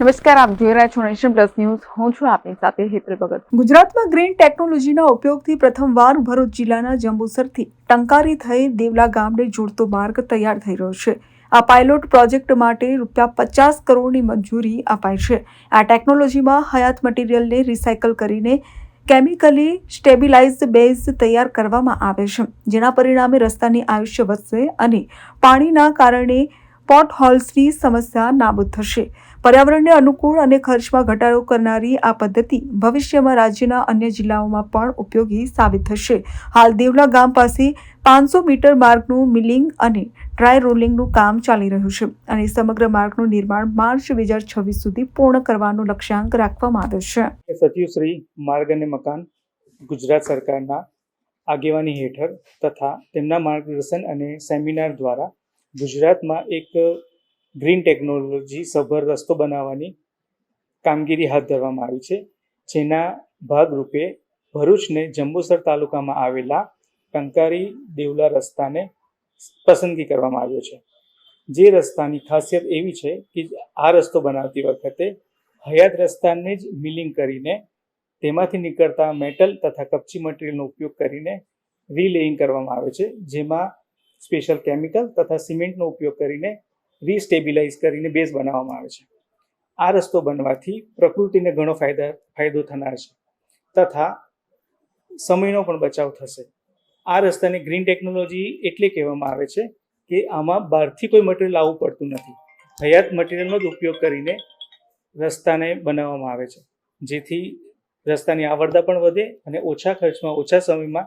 નમસ્કાર, આપ જોઈ રહ્યા છો નેશન પ્લસ ન્યૂઝ. હું છું આપની સાથે હેતલ ભગત. ગુજરાતમાં ગ્રીન ટેકનોલોજીના ઉપયોગથી પ્રથમવાર ભરૂચ જિલ્લાના જંબુસરથી ટંકારી થઈ દેવલા ગામને જોડતો માર્ગ તૈયાર થઈ રહ્યો છે. આ પાયલોટ પ્રોજેક્ટ માટે રૂપિયા પચાસ કરોડની મંજૂરી અપાઈ છે. આ ટેકનોલોજીમાં હયાત મટીરિયલને રિસાયકલ કરીને કેમિકલી સ્ટેબિલાઇઝ બેઝ તૈયાર કરવામાં આવે છે, જેના પરિણામે રસ્તાની આયુષ્ય વધશે અને પાણીના કારણે પોટ હોલ્સની સમસ્યા નાબૂદ થશે. પર્યાવરણને અનુકૂળ અને ખર્ચમાં ઘટાડો કરનારી આ પદ્ધતિ ભવિષ્યમાં રાજ્યના અન્ય જિલ્લાઓમાં પણ ઉપયોગી સાબિત થશે. હાલ દેવલા ગામ પાસે પાંચસો મીટર માર્ગનું મિલિંગ અને ડ્રાય રોલિંગનું કામ ચાલી રહ્યું છે અને સમગ્ર માર્ગનું નિર્માણ માર્ચ બે હજાર છવ્વીસ સુધી પૂર્ણ કરવાનો લક્ષ્યાંક રાખવામાં આવ્યો છે. સચિવશ્રી માર્ગ અને મકાન, ગુજરાત સરકારના આગેવાની હેઠળ તથા તેમના માર્ગદર્શન અને સેમિનાર દ્વારા ગુજરાતમાં એક ગ્રીન ટેકનોલોજી સભર રસ્તો બનાવવાની કામગીરી હાથ ધરવામાં આવી છે. જેના ભાગરૂપે ભરૂચને જંબુસર તાલુકામાં આવેલા ટંકારી દેવલા રસ્તાને પસંદગી કરવામાં આવ્યો છે. જે રસ્તાની ખાસિયત એવી છે કે આ રસ્તો બનાવતી વખતે હયાત રસ્તાને જ મિલિંગ કરીને તેમાંથી નીકળતા મેટલ તથા કપચી મટીરિયલનો ઉપયોગ કરીને રીલેઇંગ કરવામાં આવે છે. જેમાં સ્પેશિયલ કેમિકલ તથા સિમેન્ટનો ઉપયોગ કરીને રીસ્ટેબિલાઇઝ કરીને બેઝ બનાવવામાં આવે છે. આ રસ્તો બનવાથી પ્રકૃતિને ઘણો ફાયદા, ફાયદો થનાર છે. તથા સમયનો પણ બચાવ થશે. આ રસ્તાને ગ્રીન ટેકનોલોજી એટલે કહેવામાં આવે છે કે આમાં બહારથી કોઈ મટીરિયલ લાવવું પડતું નથી. હયાત મટીરિયલનો જ ઉપયોગ કરીને રસ્તાને બનાવવામાં આવે છે. જેથી રસ્તાની આવરદા પણ વધે અને ઓછા ખર્ચમાં ઓછા સમયમાં